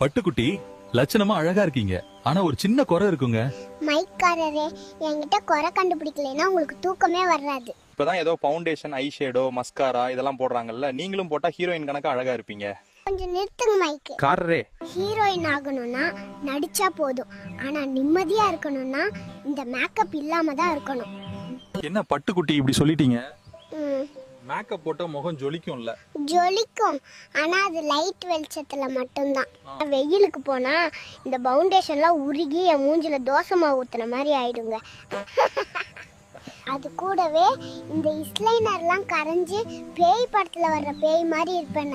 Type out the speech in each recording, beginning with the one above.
பட்டுக்குட்டி லட்சணமா அழகா இருக்கீங்க. ஆனா ஒரு சின்ன குறை இருக்குங்க. மைக்காரரே என்கிட்ட குறை கண்டுபிடிக்கலைன்னா உங்களுக்கு தூக்கமே வராது. இப்பதான் ஏதோ ஃபவுண்டேஷன் ஐ ஷேடோ மஸ்காரா இதெல்லாம் போடுறாங்கல்ல நீங்களும் போட்டா ஹீரோயின் கணக்கா அழகா இருப்பீங்க. கொஞ்சம் நிறுத்துங்க மைக்கு. காரரே. ஹீரோயின் ஆகணும்னா நடிச்சா போதும். ஆனா நிம்மதியா இருக்கணும்னா இந்த மேக்கப் இல்லாம தான் இருக்கணும். என்ன பட்டுக்குட்டி இப்படி சொல்லிட்டீங்க? மேக்கப் போட்டா முகம் ஜொலிக்கும்ல? ஜொலிக்கும். ஆனா அது லைட் வெளிச்சத்துல மட்டும்தான். வெயிலுக்கு போனா இந்த பவுண்டேஷன்லாம் உருகி என் மூஞ்சில தோசை மாவு ஊத்துன மாதிரி ஆயிடுங்க. அது கூடவே இந்த இஸ்லைனர்லாம் கரைஞ்சு பேய் படத்துல வர்ற பேய் மாதிரி இருப்பேன்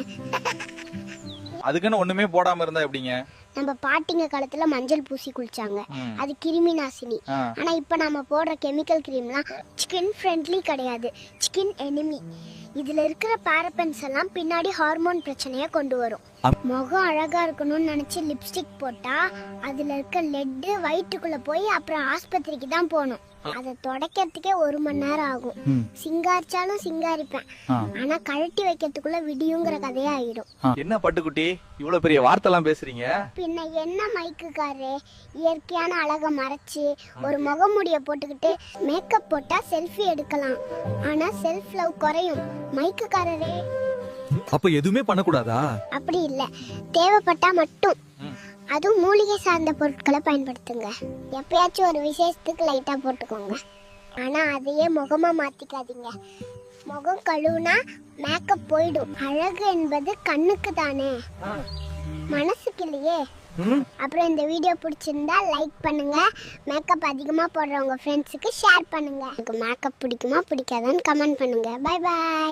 அதுக்குன்னு ஒண்ணுமே போடாம இருந்தா எப்படிங்க? நம்ம பாட்டிங்க காலத்துல மஞ்சள் பூசி குளிச்சாங்க. அது கிருமி நாசினி. ஆனா இப்ப நாம போடுற கெமிக்கல் கிரீம்லாம் ஸ்கின் ஃப்ரெண்ட்லி கிடையாது. ஸ்கின் எனிமி இதுல இருக்கிற பாரபன்ஸ் எல்லாம் பின்னாடி ஹார்மோன் பிரச்சனைய கொண்டு வரும். முகம் அழகா இருக்கணும்னு நினைச்சு லிப்ஸ்டிக் போட்டா அதுல இருக்க லெட்டு வயிற்றுக்குள்ள போய் அப்புறம் ஆஸ்பத்திரிக்கு தான் போகணும். அதை துடைக்கிறதுக்கே ஒரு மணி நேரம் ஆகும். சிங்காரிச்சாலும் சிங்காரிப்பேன். ஆனா கழட்டி வைக்கிறதுக்குள்ள விடியுங்கிற கதையா ஆயிடும். என்ன பட்டுக்குட்டி? இவ்வளவு பெரிய வார்த்தை எல்லாம் பேசுறீங்க? பின்ன என்ன மைக்குக்காரு இயற்கையான அழகை மறைச்சு ஒரு முகமுடிய போட்டுக்கிட்டு மேக்கப் போட்டா செல்ஃபி எடுக்கலாம். ஆனா செல்ஃப் லவ் குறையும். மைக்குக்காரரே. அப்ப எதுவுமே பண்ணக்கூடாதா? அப்படி இல்ல. தேவைப்பட்டா மட்டும். அதுவும் மூலிகை சார்ந்த பொருட்களை பயன்படுத்துங்க. எப்பயாச்சும் ஒரு விசேஷத்துக்கு லைட்டா போட்டுக்கோங்க. ஆனா அதையே முகமா மாத்திக்காதீங்க. முகம் கழுவுனா மேக்கப் போயிடும். அழகு என்பது கண்ணுக்கு தானே. மனசுக்கு இல்லையே. அப்புறம் இந்த வீடியோ பிடிச்சிருந்தா லைக் பண்ணுங்க. மேக்கப் அதிகமாக போடுறவங்க ஃப்ரெண்ட்ஸுக்கு ஷேர் பண்ணுங்க. உங்களுக்கு மேக்கப் பிடிக்குமா பிடிக்காதான்னு கமெண்ட் பண்ணுங்க. Bye bye